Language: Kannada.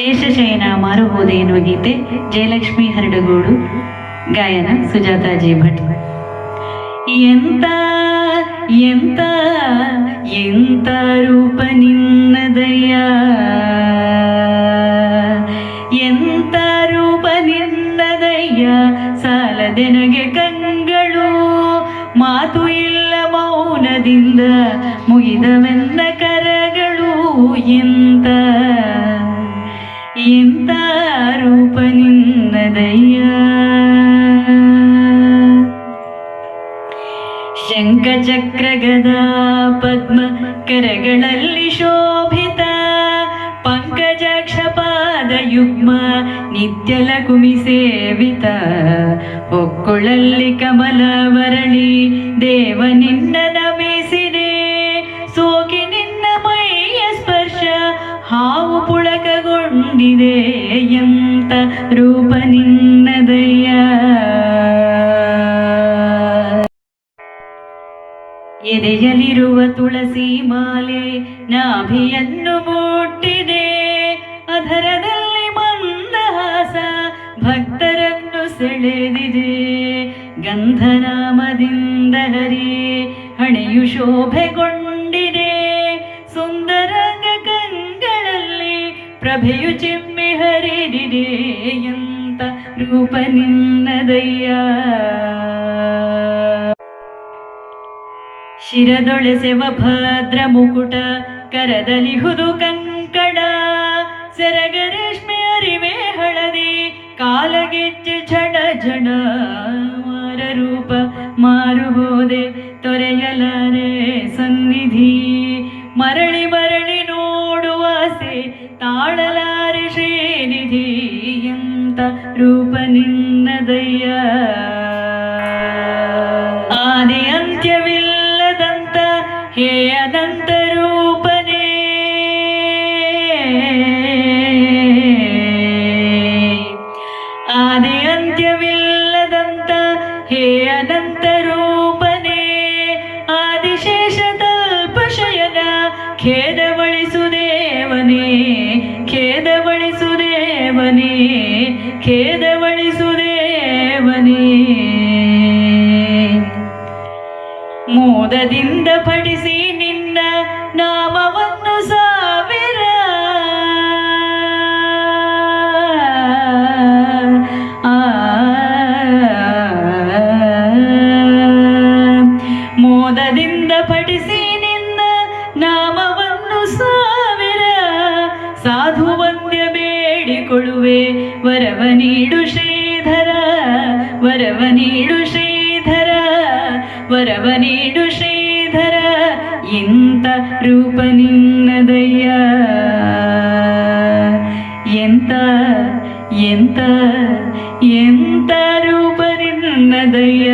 ಶೇಷಶಯನ ಮಾರುಹೋದೆ ಎನ್ನುವ ಗೀತೆ ಜಯಲಕ್ಷ್ಮಿ ಹರಡಗೋಡು, ಗಾಯನ ಸುಜಾತ ಜಿ ಭಟ್. ಎಂತ ಎಂತ ಎಂತ ರೂಪ ನಿನ್ನದಯ್ಯ ಎಂತ ರೂಪ ನಿನ್ನದಯ್ಯ ಸಾಲದೆನಗೆ ಕಂಗಳು? ಮಾತು ಇಲ್ಲ ಮೌನದಿಂದ ಮುಗಿದವೆಂದ ಕರಗಳು. ಎಂತ ಎಂತ ರೂಪ ನಿನ್ನದಯ್ಯ ಶಂಖಚಕ್ರ ಗದಾ ಪದ್ಮ ಕರಗಳಲ್ಲಿ ಶೋಭಿತ ಪಂಕಜಾಕ್ಷ ಪಾದ ಯುಗ್ಮ ನಿತ್ಯ ಲಕುಮಿ ಸೇವಿತ. ಹೊಕ್ಕುಳಲ್ಲಿ ಕಮಲ ವರಳಿ ದೇವ ನಿನ್ನ ನಮಿಸಿದೆ, ಸೋಕಿ ನಿನ್ನ ಮೈಯ ಸ್ಪರ್ಶ, ಹಾವು ಪುಳಕಗೊಂಡಿದೆ ಎಂತ ರೂಪ ನಿನ್ನದಯ್ಯ ಎದೆಯಲಿರುವ ತುಳಸಿ ಮಾಲೆ ನಾಭಿಯನ್ನು ಮುಟ್ಟಿದೆ. ಅಧರದಲ್ಲಿ ಮಂದಹಾಸ ಭಕ್ತರನ್ನು ಸೆಳೆದಿದೆ. ಗಂಧನಾಮದಿಂದ ಹರಿ ಹಣೆಯು ಶೋಭೆಗೊಂಡಿದೆ ಕಂಗಳಲ್ಲಿ ಪ್ರಭೆಯು ಚಿಮ್ಮಿ ಹರಿದಿದೆ ಎಂತ ರೂಪ ನಿನ್ನದಯ್ಯ ಶಿರದೊಳೆಸೆವ ಭದ್ರ ಮುಕುಟ ಕರದಲ್ಲಿ ಹುದು ಕಂಕಣ ಸೆರಗ ರೇಷ್ಮೆ ಅರಿವೆ ಹಳದಿ ಕಾಲಗೆಜ್ಜೆ ಝಡ ಝಡ ಮಾರ ರೂಪ ಮಾರು ಹೋದೆ ತೊರೆಯಲಾರೆ ಸನ್ನಿಧಿ ಮರಳಿ ಮರಳಿ ನೋಡುವಾಸೆ ತಾಳಲಾರೆ ಶ್ರೀನಿಧಿ ಎಂತ ರೂಪ ನಿನ್ನದಯ್ಯ ಆದಿ ಅಂತ್ಯವಿಲ್ಲದಂತ ಹೇ ಅನಂತ ರೂಪನೇ ಆದಿ ಅಂತ್ಯವಿಲ್ಲದಂತ ಹೇ ಅನಂತ ರೂಪನೇ ಆದಿಶೇಷ ತಲ್ಪಶಯನ ಖೇದವಳಿಸುದೇವನೇ ಖೇದವಳಿಸುದೇವನೇ ಖೇದವಳಿಸುದೇವನೇ ಮೋದದಿಂದ ಪಡಿಸಿ ನಿನ್ನ ನಾಮವನ್ನು ಸಾವಿರ ಆ, ಮೋದದಿಂದ ಪಡಿಸಿ ನಿನ್ನ ನಾಮವನ್ನು ಸಾವಿರ ಸಾಧು ಬೇಡಿಕೊಳ್ಳುವೆ ವರವ ನೀಡು ಶ್ರೀಧರ, ವರವ ನೀಡು ಶ್ರೀಧರ, ವರವ ನೀಡು ಶ್ರೀಧರ ಇಂತ ರೂಪ ನಿನ್ನದಯ್ಯ. ಎಂತ ಎಂತ ಎಂತ ರೂಪ ನಿನ್ನದಯ್ಯ.